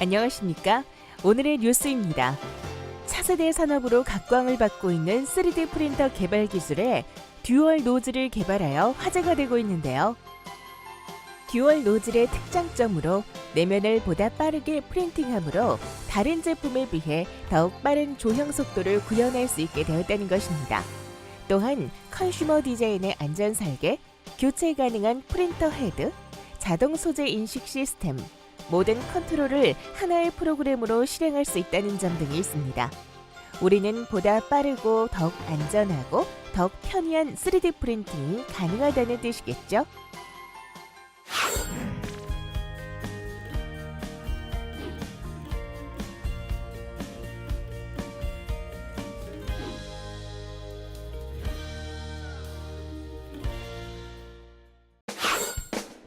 안녕하십니까? 오늘의 뉴스입니다. 차세대 산업으로 각광을 받고 있는 3D 프린터 개발 기술에 듀얼 노즐을 개발하여 화제가 되고 있는데요. 듀얼 노즐의 특장점으로 내면을 보다 빠르게 프린팅하므로 다른 제품에 비해 더욱 빠른 조형 속도를 구현할 수 있게 되었다는 것입니다. 또한 컨슈머 디자인의 안전 설계, 교체 가능한 프린터 헤드, 자동 소재 인식 시스템, 모든 컨트롤을 하나의 프로그램으로 실행할 수 있다는 점 등이 있습니다. 우리는 보다 빠르고 더욱 안전하고 더욱 편리한 3D 프린팅이 가능하다는 뜻이겠죠?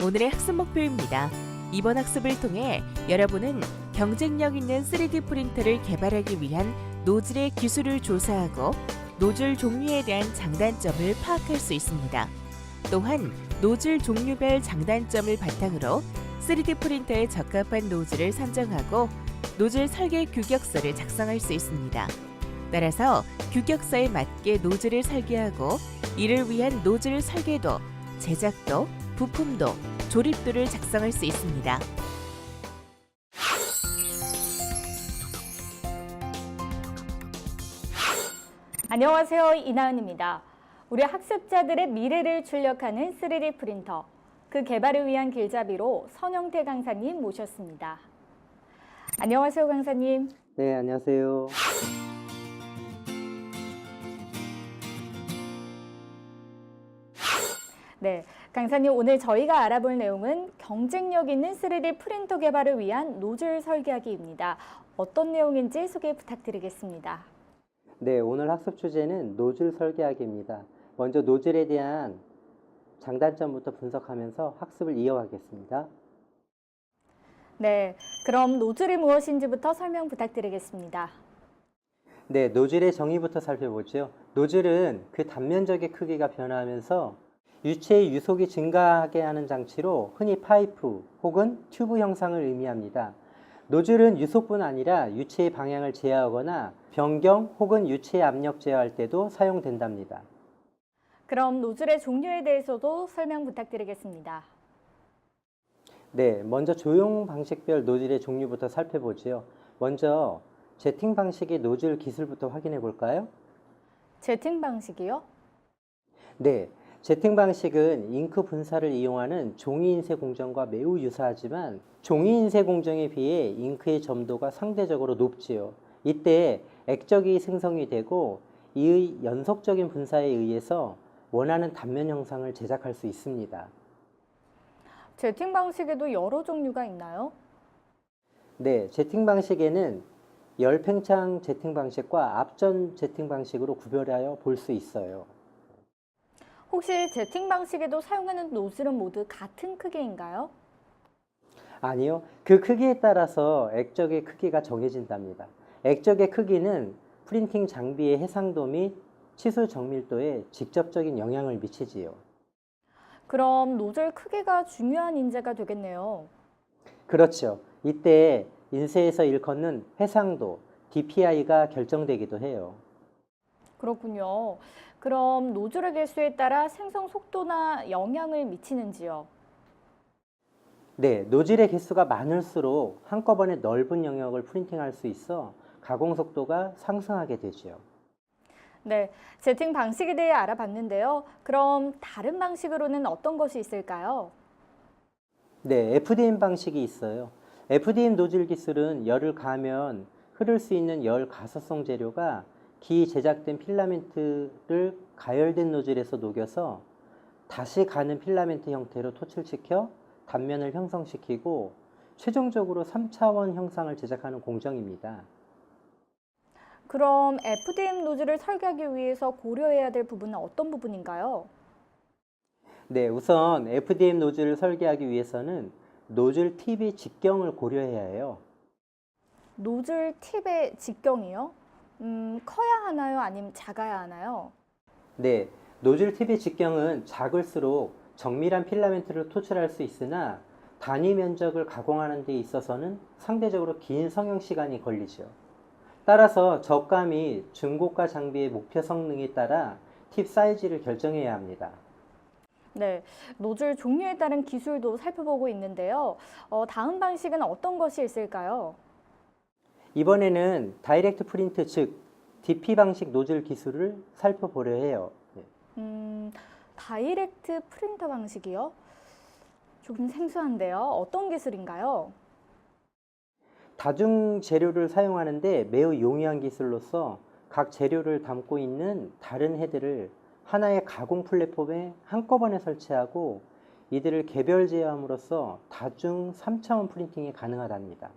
오늘의 학습 목표입니다. 이번 학습을 통해 여러분은 경쟁력 있는 3D 프린터를 개발하기 위한 노즐의 기술을 조사하고 노즐 종류에 대한 장단점을 파악할 수 있습니다. 또한 노즐 종류별 장단점을 바탕으로 3D 프린터에 적합한 노즐을 선정하고 노즐 설계 규격서를 작성할 수 있습니다. 따라서 규격서에 맞게 노즐을 설계하고 이를 위한 노즐 설계도, 제작도, 부품도, 조립도를 작성할 수 있습니다. 안녕하세요. 이나은입니다. 우리 학습자들의 미래를 출력하는 3D 프린터. 그 개발을 위한 길잡이로 선영태 강사님 모셨습니다. 안녕하세요, 강사님. 네, 안녕하세요. 네, 강사님 오늘 저희가 알아볼 내용은 경쟁력 있는 3D 프린터 개발을 위한 노즐 설계하기입니다. 어떤 내용인지 소개 부탁드리겠습니다. 네, 오늘 학습 주제는 노즐 설계하기입니다. 먼저 노즐에 대한 장단점부터 분석하면서 학습을 이어가겠습니다. 네, 그럼 노즐이 무엇인지부터 설명 부탁드리겠습니다. 네, 노즐의 정의부터 살펴보죠. 노즐은 그 단면적의 크기가 변화하면서 유체의 유속이 증가하게 하는 장치로 흔히 파이프 혹은 튜브 형상을 의미합니다. 노즐은 유속뿐 아니라 유체의 방향을 제어하거나 변경 혹은 유체의 압력 제어할 때도 사용된답니다. 그럼 노즐의 종류에 대해서도 설명 부탁드리겠습니다. 네, 먼저 조용 방식별 노즐의 종류부터 살펴보지요. 먼저 제팅 방식의 노즐 기술부터 확인해 볼까요? 제팅 방식이요? 네, 제팅 방식은 잉크 분사를 이용하는 종이 인쇄 공정과 매우 유사하지만 종이 인쇄 공정에 비해 잉크의 점도가 상대적으로 높지요. 이때 액적이 생성이 되고 이의 연속적인 분사에 의해서 원하는 단면 형상을 제작할 수 있습니다. 제팅 방식에도 여러 종류가 있나요? 네, 제팅 방식에는 열팽창 제팅 방식과 앞전 제팅 방식으로 구별하여 볼 수 있어요. 혹시 제팅 방식에도 사용하는 노즐은 모두 같은 크기인가요? 아니요, 그 크기에 따라서 액적의 크기가 정해진답니다. 액적의 크기는 프린팅 장비의 해상도 및 치수 정밀도에 직접적인 영향을 미치지요. 그럼 노즐 크기가 중요한 인재가 되겠네요. 그렇죠. 이때 인쇄에서 일컫는 해상도, DPI가 결정되기도 해요. 그렇군요. 그럼 노즐의 개수에 따라 생성 속도나 영향을 미치는지요? 네, 노즐의 개수가 많을수록 한꺼번에 넓은 영역을 프린팅할 수 있어 가공 속도가 상승하게 되지요. 네, 제팅 방식에 대해 알아봤는데요. 그럼 다른 방식으로는 어떤 것이 있을까요? 네, FDM 방식이 있어요. FDM 노즐 기술은 열을 가하면 흐를 수 있는 열 가소성 재료가 기 제작된 필라멘트를 가열된 노즐에서 녹여서 다시 가는 필라멘트 형태로 토출시켜 단면을 형성시키고 최종적으로 3차원 형상을 제작하는 공정입니다. 그럼 FDM 노즐을 설계하기 위해서 고려해야 될 부분은 어떤 부분인가요? 네, 우선 FDM 노즐을 설계하기 위해서는 노즐 팁의 직경을 고려해야 해요. 노즐 팁의 직경이요? 음, 커야 하나요? 아니면 작아야 하나요? 네, 노즐 팁의 직경은 작을수록 정밀한 필라멘트를 토출할 수 있으나 단위 면적을 가공하는 데 있어서는 상대적으로 긴 성형 시간이 걸리죠. 따라서 저가 및 중고가 장비의 목표 성능에 따라 팁 사이즈를 결정해야 합니다. 네, 노즐 종류에 따른 기술도 살펴보고 있는데요. 어, 다음 방식은 어떤 것이 있을까요? 이번에는 다이렉트 프린트 즉 DP 방식 노즐 기술을 살펴보려 해요. 네. 음, 다이렉트 프린터 방식이요? 조금 생소한데요. 어떤 기술인가요? 다중 재료를 사용하는데 매우 용이한 기술로서 각 재료를 담고 있는 다른 헤드를 하나의 가공 플랫폼에 한꺼번에 설치하고 이들을 개별 제어함으로써 다중 3차원 프린팅이 가능하답니다.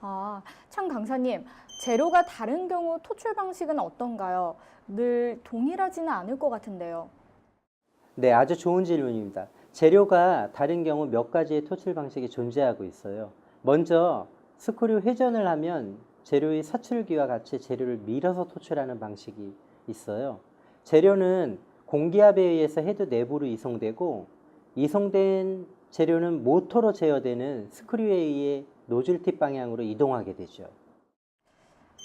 아, 참 강사님, 재료가 다른 경우 토출 방식은 어떤가요? 늘 동일하지는 않을 것 같은데요. 네, 아주 좋은 질문입니다. 재료가 다른 경우 몇 가지의 토출 방식이 존재하고 있어요. 먼저 스크류 회전을 하면 재료의 사출기와 같이 재료를 밀어서 토출하는 방식이 있어요. 재료는 공기압에 의해서 헤드 내부로 이송되고 이송된 재료는 모터로 제어되는 스크류에 의해 노즐 팁 방향으로 이동하게 되죠.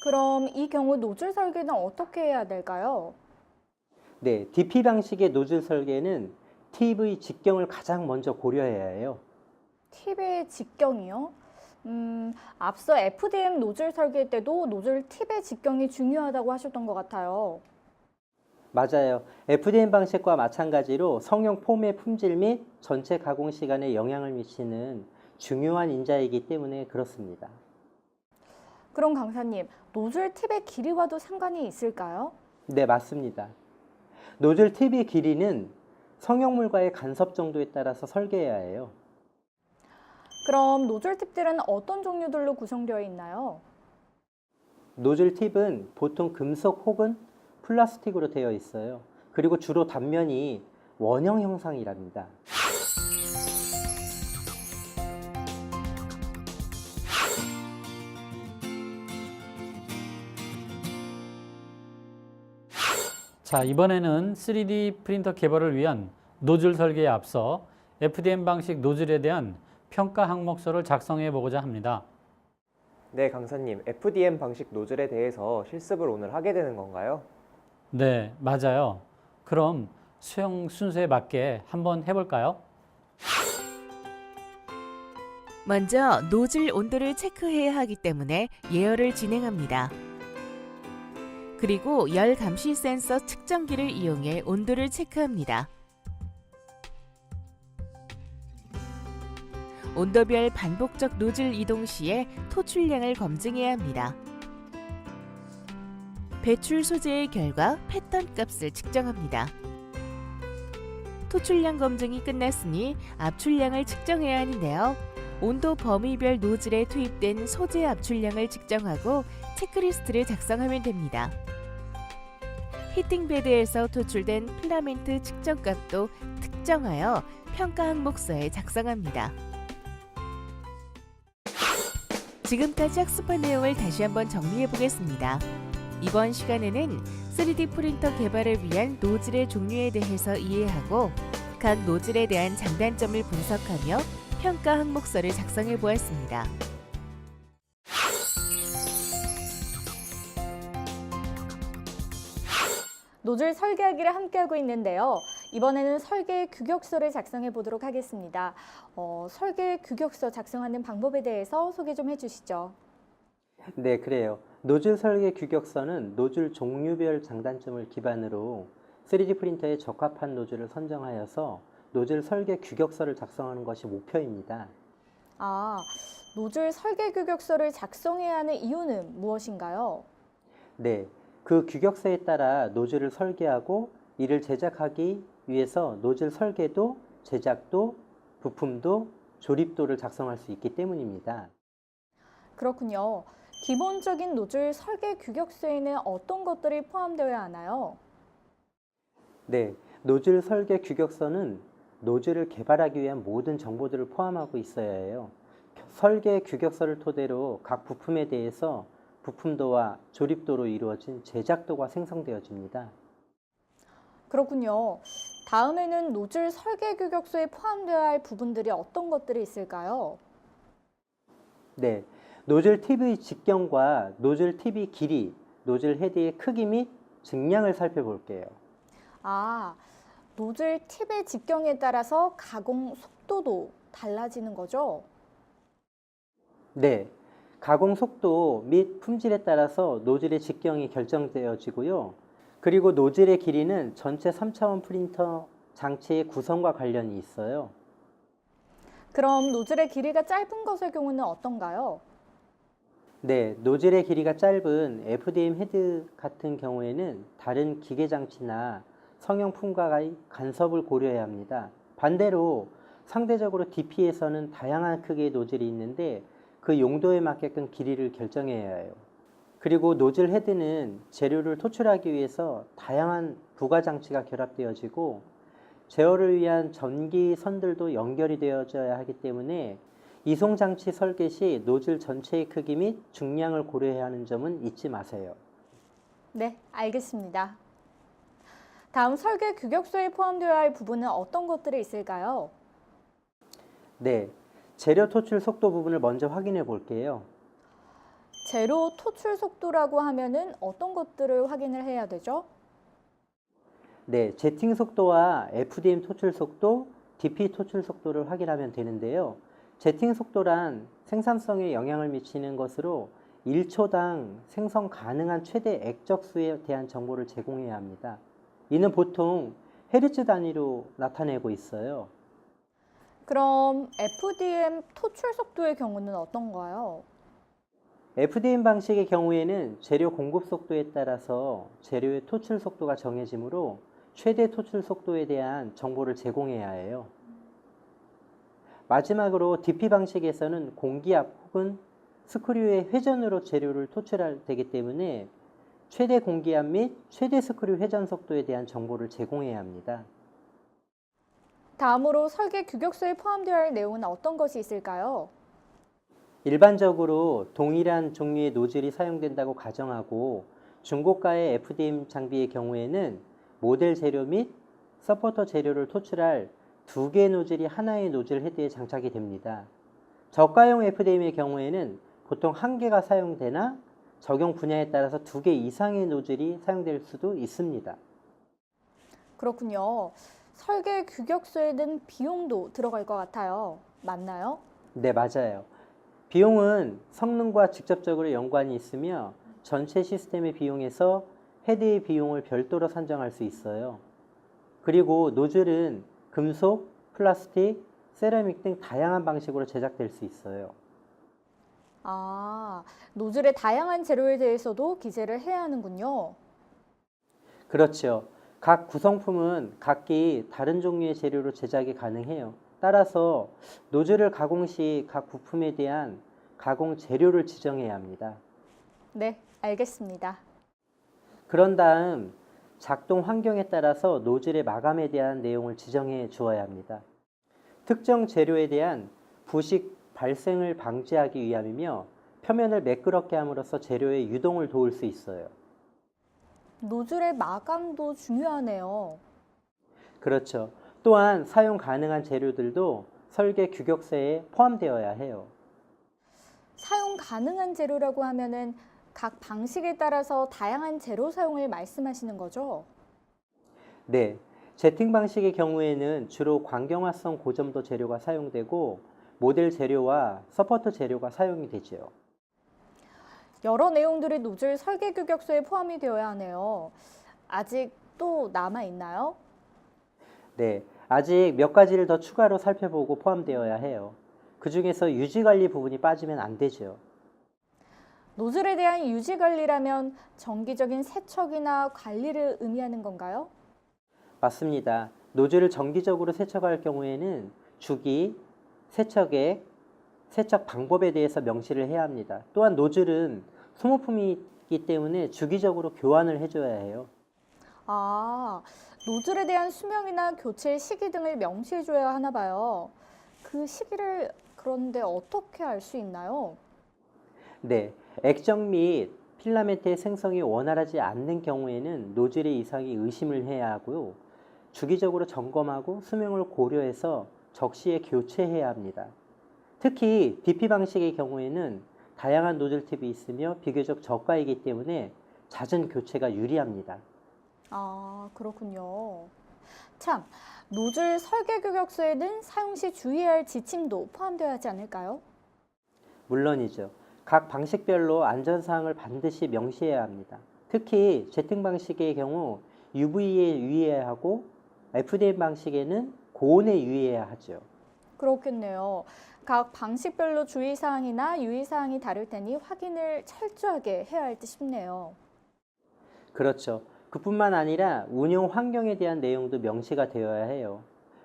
그럼 이 경우 노즐 설계는 어떻게 해야 될까요? 네, DP 방식의 노즐 설계는 팁의 직경을 가장 먼저 고려해야 해요. 팁의 직경이요? 음, 앞서 FDM 노즐 설계 때도 노즐 팁의 직경이 중요하다고 하셨던 것 같아요. 맞아요. FDM 방식과 마찬가지로 성형 폼의 품질 및 전체 가공 시간에 영향을 미치는 중요한 인자이기 때문에 그렇습니다. 그럼 강사님, 노즐 팁의 길이와도 상관이 있을까요? 네, 맞습니다. 노즐 팁의 길이는 성형물과의 간섭 정도에 따라서 설계해야 해요. 그럼 노즐 팁들은 어떤 종류들로 구성되어 있나요? 노즐 팁은 보통 금속 혹은 플라스틱으로 되어 있어요. 그리고 주로 단면이 원형 형상이랍니다. 자, 이번에는 3D 프린터 개발을 위한 노즐 설계에 앞서 FDM 방식 노즐에 대한 평가 항목서를 작성해 보고자 합니다. 네, 강사님. FDM 방식 노즐에 대해서 실습을 오늘 하게 되는 건가요? 네, 맞아요. 그럼 수영 순서에 맞게 한번 해볼까요? 먼저 노즐 온도를 체크해야 하기 때문에 예열을 진행합니다. 그리고 열 감시 센서 측정기를 이용해 온도를 체크합니다. 온도별 반복적 노즐 이동 시에 토출량을 검증해야 합니다. 배출 소재의 결과 패턴 값을 측정합니다. 토출량 검증이 끝났으니 압출량을 측정해야 하는데요. 온도 범위별 노즐에 투입된 소재 압출량을 측정하고 체크리스트를 작성하면 됩니다. 히팅 베드에서 토출된 필라멘트 측정값도 특정하여 평가 항목서에 작성합니다. 지금까지 학습한 내용을 다시 한번 정리해 보겠습니다. 이번 시간에는 3D 프린터 개발을 위한 노즐의 종류에 대해서 이해하고 각 노즐에 대한 장단점을 분석하며 평가 항목서를 작성해 보았습니다. 노즐 설계하기를 함께하고 있는데요. 이번에는 설계 규격서를 작성해 보도록 하겠습니다. 어, 설계 규격서 작성하는 방법에 대해서 소개 좀 해주시죠. 네, 그래요. 노즐 설계 규격서는 노즐 종류별 장단점을 기반으로 3D 프린터에 적합한 노즐을 선정하여서 노즐 설계 규격서를 작성하는 것이 목표입니다. 아, 노즐 설계 규격서를 작성해야 하는 이유는 무엇인가요? 네, 그 규격서에 따라 노즐을 설계하고 이를 제작하기 위해서 노즐 설계도, 제작도, 부품도, 조립도를 작성할 수 있기 때문입니다. 그렇군요. 기본적인 노즐 설계 규격서에는 어떤 것들이 포함되어야 하나요? 네, 노즐 설계 규격서는 노즐을 개발하기 위한 모든 정보들을 포함하고 있어야 해요. 설계 규격서를 토대로 각 부품에 대해서 부품도와 조립도로 이루어진 제작도가 생성되어집니다. 그렇군요. 다음에는 노즐 설계 규격소에 포함되어야 할 부분들이 어떤 것들이 있을까요? 네, 노즐 팁의 직경과 노즐 팁의 길이, 노즐 헤드의 크기 및 증량을 살펴볼게요. 아, 노즐 팁의 직경에 따라서 가공 속도도 달라지는 거죠? 네, 가공 속도 및 품질에 따라서 노즐의 직경이 결정되어지고요. 그리고 노즐의 길이는 전체 3차원 프린터 장치의 구성과 관련이 있어요. 그럼 노즐의 길이가 짧은 것의 경우는 어떤가요? 네, 노즐의 길이가 짧은 FDM 헤드 같은 경우에는 다른 기계 장치나 성형품과의 간섭을 고려해야 합니다. 반대로 상대적으로 DP에서는 다양한 크기의 노즐이 있는데 그 용도에 맞게끔 길이를 결정해야 해요. 그리고 노즐 헤드는 재료를 토출하기 위해서 다양한 부가 장치가 결합되어지고 제어를 위한 전기 선들도 연결이 되어져야 하기 때문에 이송 장치 설계 시 노즐 전체의 크기 및 중량을 고려해야 하는 점은 잊지 마세요. 네, 알겠습니다. 다음 설계 규격소에 포함되어야 할 부분은 어떤 것들이 있을까요? 네, 재료 토출 속도 부분을 먼저 확인해 볼게요. 재료 토출 속도라고 하면은 어떤 것들을 확인을 해야 되죠? 네, 제팅 속도와 FDM 토출 속도, DP 토출 속도를 확인하면 되는데요. 제팅 속도란 생산성에 영향을 미치는 것으로 1초당 생성 가능한 최대 액적 수에 대한 정보를 제공해야 합니다. 이는 보통 헤르츠 단위로 나타내고 있어요. 그럼 FDM 토출 속도의 경우는 어떤가요? FDM 방식의 경우에는 재료 공급 속도에 따라서 재료의 토출 속도가 정해지므로 최대 토출 속도에 대한 정보를 제공해야 해요. 마지막으로 DP 방식에서는 공기압 혹은 스크류의 회전으로 재료를 토출할 되기 때문에 최대 공기압 및 최대 스크류 회전 속도에 대한 정보를 제공해야 합니다. 다음으로 설계 규격소에 포함되어야 할 내용은 어떤 것이 있을까요? 일반적으로 동일한 종류의 노즐이 사용된다고 가정하고 중고가의 FDM 장비의 경우에는 모델 재료 및 서포터 재료를 토출할 두 개의 노즐이 하나의 노즐 헤드에 장착이 됩니다. 저가용 FDM의 경우에는 보통 한 개가 사용되나 적용 분야에 따라서 두 개 이상의 노즐이 사용될 수도 있습니다. 그렇군요. 설계 규격소에는 비용도 들어갈 것 같아요. 맞나요? 네, 맞아요. 비용은 성능과 직접적으로 연관이 있으며 전체 시스템의 비용에서 헤드의 비용을 별도로 산정할 수 있어요. 그리고 노즐은 금속, 플라스틱, 세라믹 등 다양한 방식으로 제작될 수 있어요. 아, 노즐의 다양한 재료에 대해서도 기재를 해야 하는군요. 그렇죠. 각 구성품은 각기 다른 종류의 재료로 제작이 가능해요. 따라서 노즐을 가공 시 각 부품에 대한 가공 재료를 지정해야 합니다. 네, 알겠습니다. 그런 다음 작동 환경에 따라서 노즐의 마감에 대한 내용을 지정해 주어야 합니다. 특정 재료에 대한 부식 발생을 방지하기 위함이며 표면을 매끄럽게 함으로써 재료의 유동을 도울 수 있어요. 노즐의 마감도 중요하네요. 그렇죠. 또한 사용 가능한 재료들도 설계 규격서에 포함되어야 해요. 사용 가능한 재료라고 하면은 각 방식에 따라서 다양한 재료 사용을 말씀하시는 거죠? 네. 제팅 방식의 경우에는 주로 광경화성 고점도 재료가 사용되고 모델 재료와 서포터 재료가 사용이 되지요. 여러 내용들이 노즐 설계 규격서에 포함이 되어야 하네요. 아직 또 남아 있나요? 네. 아직 몇 가지를 더 추가로 살펴보고 포함되어야 해요. 그 중에서 유지 관리 부분이 빠지면 안 되죠. 노즐에 대한 유지 관리라면 정기적인 세척이나 관리를 의미하는 건가요? 맞습니다. 노즐을 정기적으로 세척할 경우에는 주기, 세척액, 세척 방법에 대해서 명시를 해야 합니다. 또한 노즐은 소모품이기 때문에 주기적으로 교환을 해줘야 해요. 아, 노즐에 대한 수명이나 교체 시기 등을 명시해줘야 하나 봐요. 그 시기를 그런데 어떻게 알 수 있나요? 네, 액정 및 필라멘트의 생성이 원활하지 않는 경우에는 노즐의 이상이 의심을 해야 하고요. 주기적으로 점검하고 수명을 고려해서 적시에 교체해야 합니다. 특히 DP 방식의 경우에는 다양한 노즐 팁이 있으며 비교적 저가이기 때문에 잦은 교체가 유리합니다. 아, 그렇군요. 참, 노즐 설계 규격서에는 사용 시 주의해야 할 지침도 포함되어 있지 않을까요? 물론이죠. 각 방식별로 안전사항을 반드시 명시해야 합니다. 특히 제팅 방식의 경우 UV에 유의해야 하고 FDM 방식에는 고온에 유의해야 하죠. 그렇겠네요. 각 방식별로 주의사항이나 유의사항이 다를 테니 확인을 철저하게 해야 할 듯 싶네요. 그렇죠. 그뿐만 아니라 운용 환경에 대한 내용도 명시가 되어야 해요.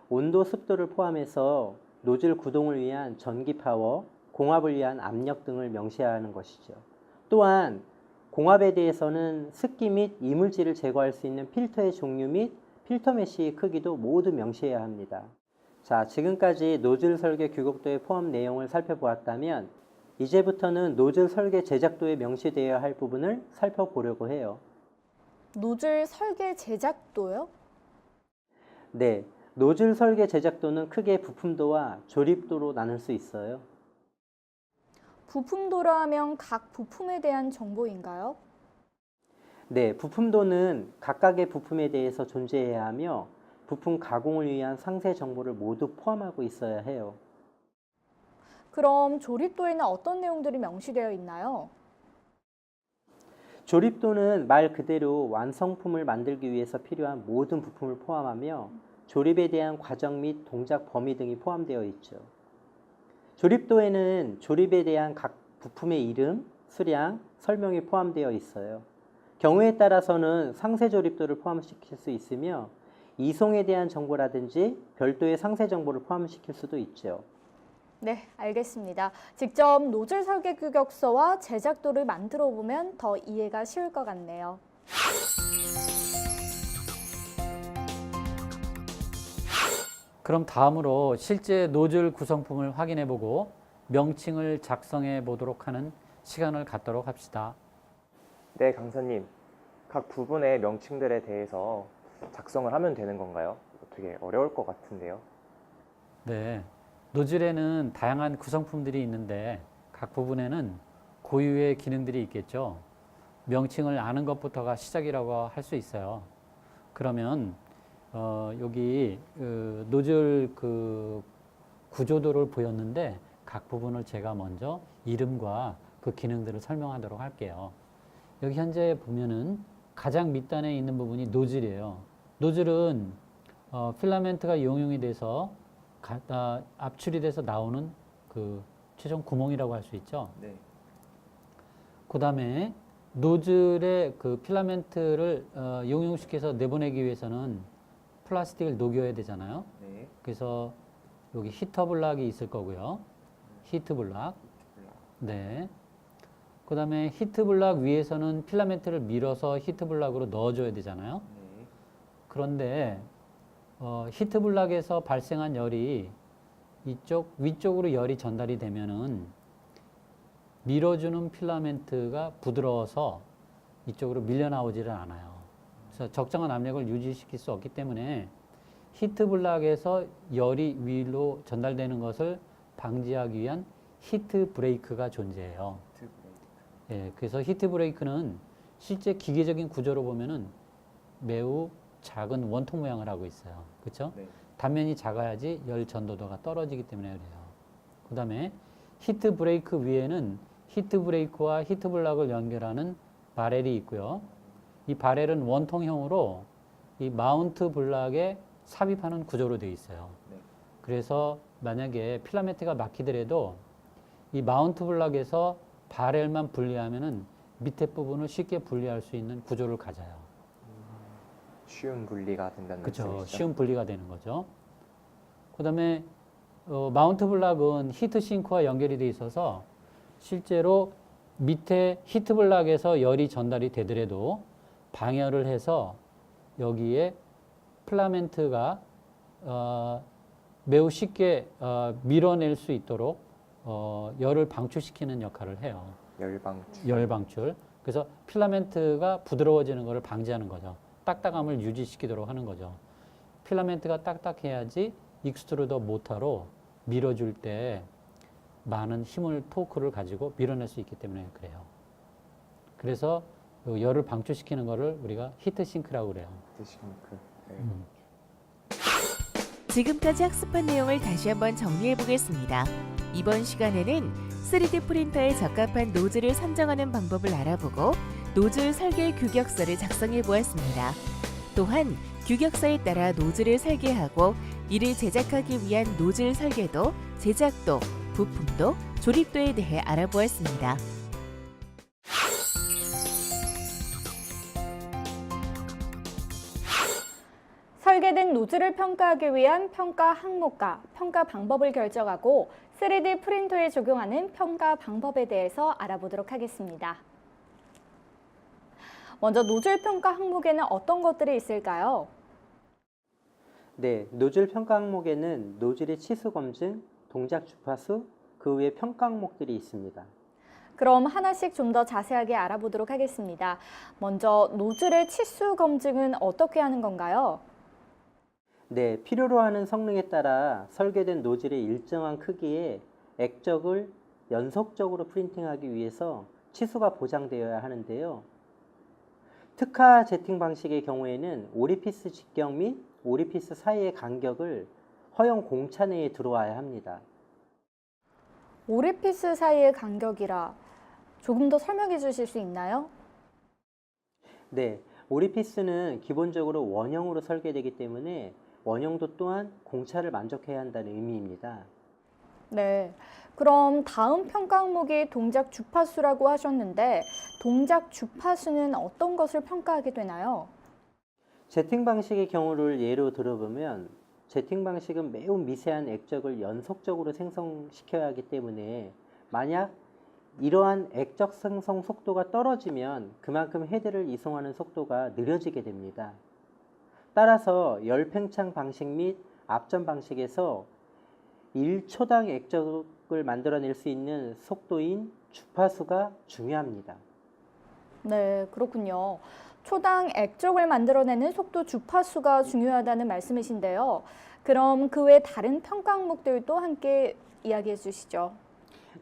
온도, 습도를 포함해서 노즐 구동을 위한 전기 파워, 공압을 위한 압력 등을 명시해야 하는 것이죠. 또한 공압에 대해서는 습기 및 이물질을 제거할 수 있는 필터의 종류 및 필터 메쉬의 크기도 모두 명시해야 합니다. 자, 지금까지 노즐 설계 규격도의 포함 내용을 살펴보았다면 이제부터는 노즐 설계 제작도에 명시되어야 할 부분을 살펴보려고 해요. 노즐 설계 제작도요? 네, 노즐 설계 제작도는 크게 부품도와 조립도로 나눌 수 있어요. 부품도라 하면 각 부품에 대한 정보인가요? 네, 부품도는 각각의 부품에 대해서 존재해야 하며 부품 가공을 위한 상세 정보를 모두 포함하고 있어야 해요. 그럼 조립도에는 어떤 내용들이 명시되어 있나요? 조립도는 말 그대로 완성품을 만들기 위해서 필요한 모든 부품을 포함하며 조립에 대한 과정 및 동작 범위 등이 포함되어 있죠. 조립도에는 조립에 대한 각 부품의 이름, 수량, 설명이 포함되어 있어요. 경우에 따라서는 상세 조립도를 포함시킬 수 있으며 이송에 대한 정보라든지 별도의 상세 정보를 포함시킬 수도 있죠. 네, 알겠습니다. 직접 노즐 설계 규격서와 제작도를 만들어 보면 더 이해가 쉬울 것 같네요. 그럼 다음으로 실제 노즐 구성품을 확인해 보고 명칭을 작성해 보도록 하는 시간을 갖도록 합시다. 네, 강사님. 각 부분의 명칭들에 대해서 작성을 하면 되는 건가요? 되게 어려울 것 같은데요. 네. 노즐에는 다양한 구성품들이 있는데 각 부분에는 고유의 기능들이 있겠죠. 명칭을 아는 것부터가 시작이라고 할 수 있어요. 그러면 어, 여기 그 노즐 그 구조도를 보였는데 각 부분을 제가 먼저 이름과 그 기능들을 설명하도록 할게요. 여기 현재 보면은 가장 밑단에 있는 부분이 노즐이에요. 노즐은 어, 필라멘트가 용융이 돼서 가- 아, 압출이 돼서 나오는 그 최종 구멍이라고 할 수 있죠. 네. 그 다음에 노즐의 그 필라멘트를 어, 용융시켜서 내보내기 위해서는 플라스틱을 녹여야 되잖아요. 네. 그래서 여기 히터 블락이 있을 거고요. 히트 블락. 네. 그 다음에 히트 블락 위에서는 필라멘트를 밀어서 히트 블락으로 넣어줘야 되잖아요. 네. 그런데 어, 히트 블락에서 발생한 열이 이쪽 위쪽으로 열이 전달이 되면은 밀어주는 필라멘트가 부드러워서 이쪽으로 밀려 나오지를 않아요. 그래서 적정한 압력을 유지시킬 수 없기 때문에 히트 블락에서 열이 위로 전달되는 것을 방지하기 위한 히트 브레이크가 존재해요. 예, 그래서 히트 브레이크는 실제 기계적인 구조로 보면은 매우 작은 원통 모양을 하고 있어요. 그렇죠? 네. 단면이 작아야지 열 전도도가 떨어지기 때문에 그래요. 그 다음에 히트 브레이크 위에는 히트 브레이크와 히트 블락을 연결하는 바렐이 있고요. 이 바렐은 원통형으로 이 마운트 블락에 삽입하는 구조로 되어 있어요. 네. 그래서 만약에 필라멘트가 막히더라도 이 마운트 블락에서 바렐만 분리하면은 밑에 부분을 쉽게 분리할 수 있는 구조를 가져요. 쉬운 분리가 된다는 그렇죠. 말씀이시죠? 쉬운 분리가 되는 거죠. 그다음에 어, 마운트 블락은 히트 싱크와 연결이 돼 있어서 실제로 밑에 히트 블락에서 열이 전달이 되더라도 방열을 해서 여기에 필라멘트가 어, 매우 쉽게 어, 밀어낼 수 있도록 어, 열을 방출시키는 역할을 해요. 열방출. 열 방출. 그래서 필라멘트가 부드러워지는 것을 방지하는 거죠. 딱딱함을 유지시키도록 하는 거죠. 필라멘트가 딱딱해야지 익스트루더 모터로 밀어줄 때 많은 힘을 토크를 가지고 밀어낼 수 있기 때문에 그래요. 그래서 요 열을 방출시키는 거를 우리가 히트 싱크라고 그래요. 드시니까. 네. 지금까지 학습한 내용을 다시 한번 정리해 보겠습니다. 이번 시간에는 3D 프린터에 적합한 노즐을 선정하는 방법을 알아보고 노즐 설계 규격서를 작성해 보았습니다. 또한 규격서에 따라 노즐을 설계하고 이를 제작하기 위한 노즐 설계도, 제작도, 부품도, 조립도에 대해 알아보았습니다. 설계된 노즐을 평가하기 위한 평가 항목과 평가 방법을 결정하고 3D 프린터에 적용하는 평가 방법에 대해서 알아보도록 하겠습니다. 먼저 노즐 평가 항목에는 어떤 것들이 있을까요? 네, 노즐 평가 항목에는 노즐의 치수 검증, 동작 주파수, 그 외 평가 항목들이 있습니다. 그럼 하나씩 좀 더 자세하게 알아보도록 하겠습니다. 먼저 노즐의 치수 검증은 어떻게 하는 건가요? 네, 필요로 하는 성능에 따라 설계된 노즐의 일정한 크기의 액적을 연속적으로 프린팅하기 위해서 치수가 보장되어야 하는데요. 특화 제팅 방식의 경우에는 오리피스 직경 및 오리피스 사이의 간격을 허용 공차 내에 들어와야 합니다. 오리피스 사이의 간격이라 조금 더 설명해 주실 수 있나요? 네, 오리피스는 기본적으로 원형으로 설계되기 때문에 원형도 또한 공차를 만족해야 한다는 의미입니다. 네. 그럼 다음 평가 항목이 동작 주파수라고 하셨는데 동작 주파수는 어떤 것을 평가하게 되나요? 제팅 방식의 경우를 예로 들어보면 제팅 방식은 매우 미세한 액적을 연속적으로 생성시켜야 하기 때문에 만약 이러한 액적 생성 속도가 떨어지면 그만큼 헤드를 이송하는 속도가 느려지게 됩니다. 따라서 열팽창 방식 및 앞전 방식에서 1초당 액적 을 만들어낼 수 있는 속도인 주파수가 중요합니다. 네, 그렇군요. 초당 액적을 만들어내는 속도 주파수가 중요하다는 말씀이신데요. 그럼 그 외 다른 평가 항목들도 함께 이야기해 주시죠.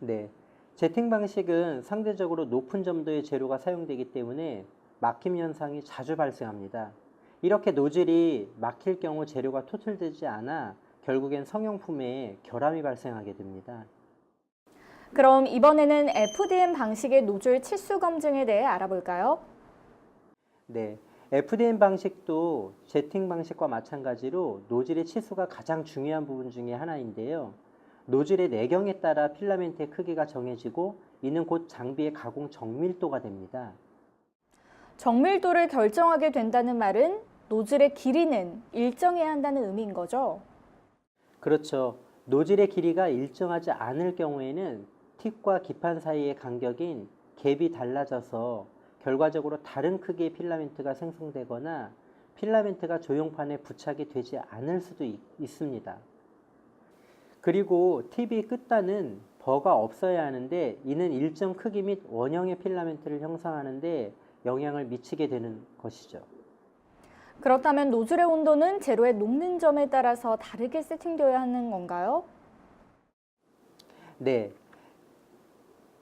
네. 제팅 방식은 상대적으로 높은 점도의 재료가 사용되기 때문에 막힘 현상이 자주 발생합니다. 이렇게 노즐이 막힐 경우 재료가 토출되지 않아 결국엔 성형품에 결함이 발생하게 됩니다. 그럼 이번에는 FDM 방식의 노즐 치수 검증에 대해 알아볼까요? 네. FDM 방식도 제팅 방식과 마찬가지로 노즐의 치수가 가장 중요한 부분 중에 하나인데요. 노즐의 내경에 따라 필라멘트의 크기가 정해지고 이는 곧 장비의 가공 정밀도가 됩니다. 정밀도를 결정하게 된다는 말은 노즐의 길이는 일정해야 한다는 의미인 거죠. 그렇죠. 노즐의 길이가 일정하지 않을 경우에는 팁과 기판 사이의 간격인 갭이 달라져서 결과적으로 다른 크기의 필라멘트가 생성되거나 필라멘트가 조형판에 부착이 되지 않을 수도 있, 있습니다. 그리고 팁이 끝단은 버가 없어야 하는데 이는 일정 크기 및 원형의 필라멘트를 형성하는데 영향을 미치게 되는 것이죠. 그렇다면 노즐의 온도는 재료의 녹는 점에 따라서 다르게 세팅되어야 하는 건가요? 네.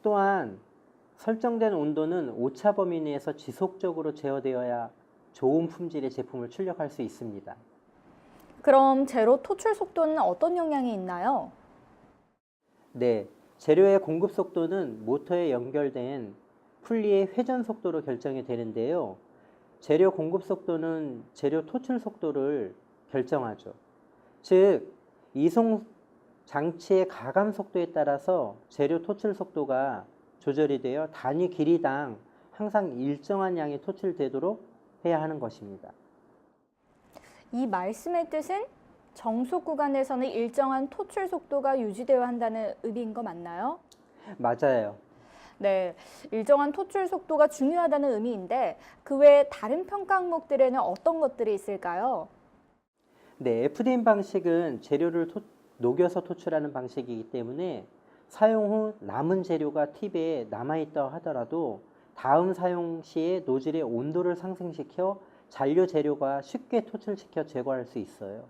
또한 설정된 온도는 오차 범위 내에서 지속적으로 제어되어야 좋은 품질의 제품을 출력할 수 있습니다. 그럼 재료 토출 속도는 어떤 영향이 있나요? 네. 재료의 공급 속도는 모터에 연결된 풀리의 회전 속도로 결정이 되는데요. 재료 공급 속도는 재료 토출 속도를 결정하죠. 즉, 이송 장치의 가감 속도에 따라서 재료 토출 속도가 조절이 되어 단위 길이당 항상 일정한 양이 토출되도록 해야 하는 것입니다. 이 말씀의 뜻은 정속 구간에서는 일정한 토출 속도가 유지되어야 한다는 의미인 거 맞나요? 맞아요. 네, 일정한 토출 속도가 중요하다는 의미인데 그외 다른 평가 항목들에는 어떤 것들이 있을까요? 네, FDM 방식은 재료를 토- 녹여서 토출하는 방식이기 때문에 사용 후 남은 재료가 팁에 남아있다 하더라도 다음 사용 시에 노즐의 온도를 상승시켜 잔류 재료가 쉽게 토출시켜 제거할 수 있어요.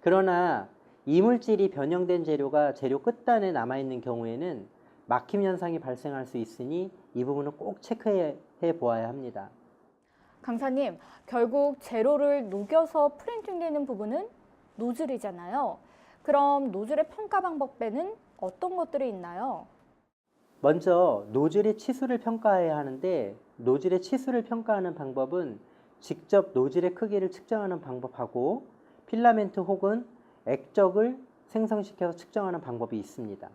그러나 이물질이 변형된 재료가 재료 끝단에 남아있는 경우에는 막힘 현상이 발생할 수 있으니 이 부분은 꼭 체크해 보아야 합니다. 강사님, 결국 재료를 녹여서 프린팅되는 부분은 노즐이잖아요. 그럼 노즐의 평가 방법에는 어떤 것들이 있나요? 먼저 노즐의 치수를 평가해야 하는데 노즐의 치수를 평가하는 방법은 직접 노즐의 크기를 측정하는 방법하고 필라멘트 혹은 액적을 생성시켜서 측정하는 방법이 있습니다.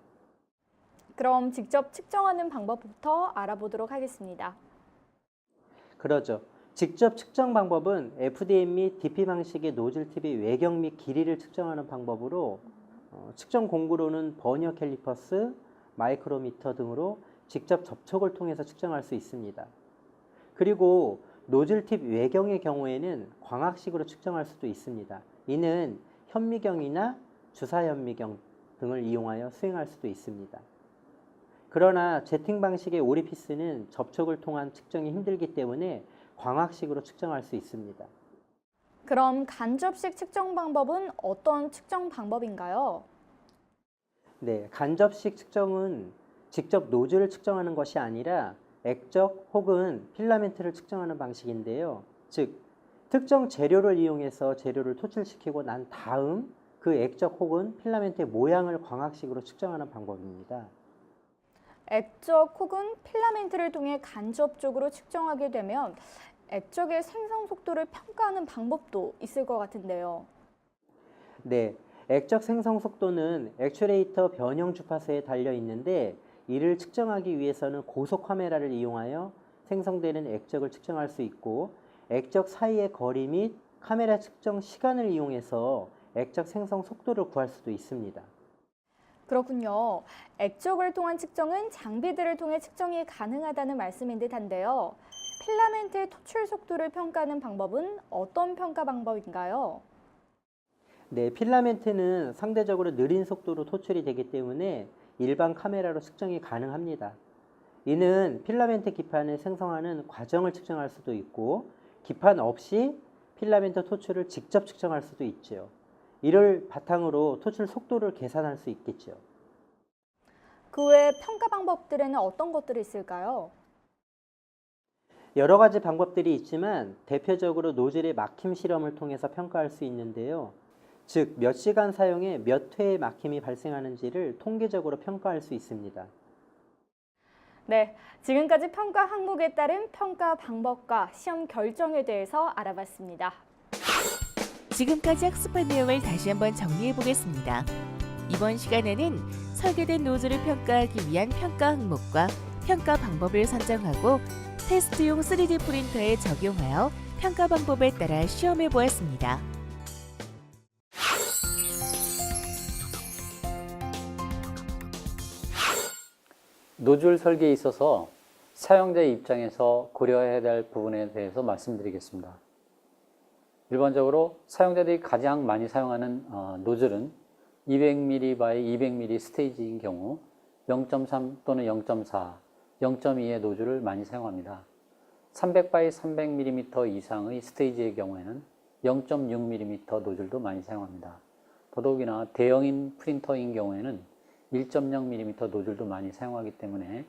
그럼 직접 측정하는 방법부터 알아보도록 하겠습니다. 그러죠. 직접 측정 방법은 FDM 및 DP 방식의 노즐 팁의 외경 및 길이를 측정하는 방법으로 어, 측정 공구로는 버니어 캘리퍼스, 마이크로미터 등으로 직접 접촉을 통해서 측정할 수 있습니다. 그리고 노즐 팁 외경의 경우에는 광학식으로 측정할 수도 있습니다. 이는 현미경이나 주사 현미경 등을 이용하여 수행할 수도 있습니다. 그러나 제팅 방식의 오리피스는 접촉을 통한 측정이 힘들기 때문에 광학식으로 측정할 수 있습니다. 그럼 간접식 측정 방법은 어떤 측정 방법인가요? 네, 간접식 측정은 직접 노즐을 측정하는 것이 아니라 액적 혹은 필라멘트를 측정하는 방식인데요. 즉, 특정 재료를 이용해서 재료를 토출시키고 난 다음 그 액적 혹은 필라멘트의 모양을 광학식으로 측정하는 방법입니다. 액적 혹은 필라멘트를 통해 간접적으로 측정하게 되면 액적의 생성 속도를 평가하는 방법도 있을 것 같은데요. 네, 액적 생성 속도는 액츄레이터 변형 주파수에 달려 있는데 이를 측정하기 위해서는 고속 카메라를 이용하여 생성되는 액적을 측정할 수 있고 액적 사이의 거리 및 카메라 측정 시간을 이용해서 액적 생성 속도를 구할 수도 있습니다. 그렇군요. 액적을 통한 측정은 장비들을 통해 측정이 가능하다는 말씀인 듯한데요. 필라멘트의 토출 속도를 평가하는 방법은 어떤 평가 방법인가요? 네, 필라멘트는 상대적으로 느린 속도로 토출이 되기 때문에 일반 카메라로 측정이 가능합니다. 이는 필라멘트 기판을 생성하는 과정을 측정할 수도 있고 기판 없이 필라멘트 토출을 직접 측정할 수도 있죠. 이를 바탕으로 토출 속도를 계산할 수 있겠죠. 그 외 평가 방법들에는 어떤 것들이 있을까요? 여러 가지 방법들이 있지만 대표적으로 노즐의 막힘 실험을 통해서 평가할 수 있는데요. 즉, 몇 시간 사용에 몇 회의 막힘이 발생하는지를 통계적으로 평가할 수 있습니다. 네, 지금까지 평가 항목에 따른 평가 방법과 시험 결정에 대해서 알아봤습니다. 지금까지 학습한 내용을 다시 한번 정리해 보겠습니다. 이번 시간에는 설계된 노즐을 평가하기 위한 평가 항목과 평가 방법을 선정하고 테스트용 3D 프린터에 적용하여 평가 방법에 따라 시험해 보았습니다. 노즐 설계에 있어서 사용자의 입장에서 고려해야 될 부분에 대해서 말씀드리겠습니다. 일반적으로 사용자들이 가장 많이 사용하는 어, 노즐은 200mm by 200mm 스테이지인 경우 0.3 또는 0.4, 0.2의 노즐을 많이 사용합니다. 300 by 300mm 이상의 스테이지의 경우에는 0.6mm 노즐도 많이 사용합니다. 더더욱이나 대형인 프린터인 경우에는 1.0mm 노즐도 많이 사용하기 때문에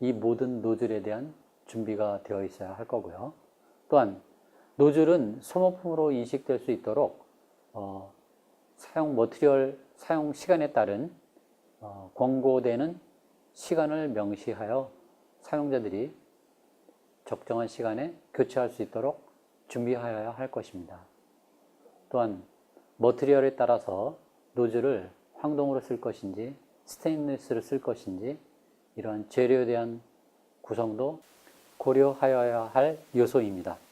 이 모든 노즐에 대한 준비가 되어 있어야 할 거고요. 또한 노즐은 소모품으로 인식될 수 있도록 어, 사용 머티리얼 사용 시간에 따른 어, 권고되는 시간을 명시하여 사용자들이 적정한 시간에 교체할 수 있도록 준비하여야 할 것입니다. 또한 머티리얼에 따라서 노즐을 황동으로 쓸 것인지 스테인리스를 쓸 것인지 이러한 재료에 대한 구성도 고려하여야 할 요소입니다.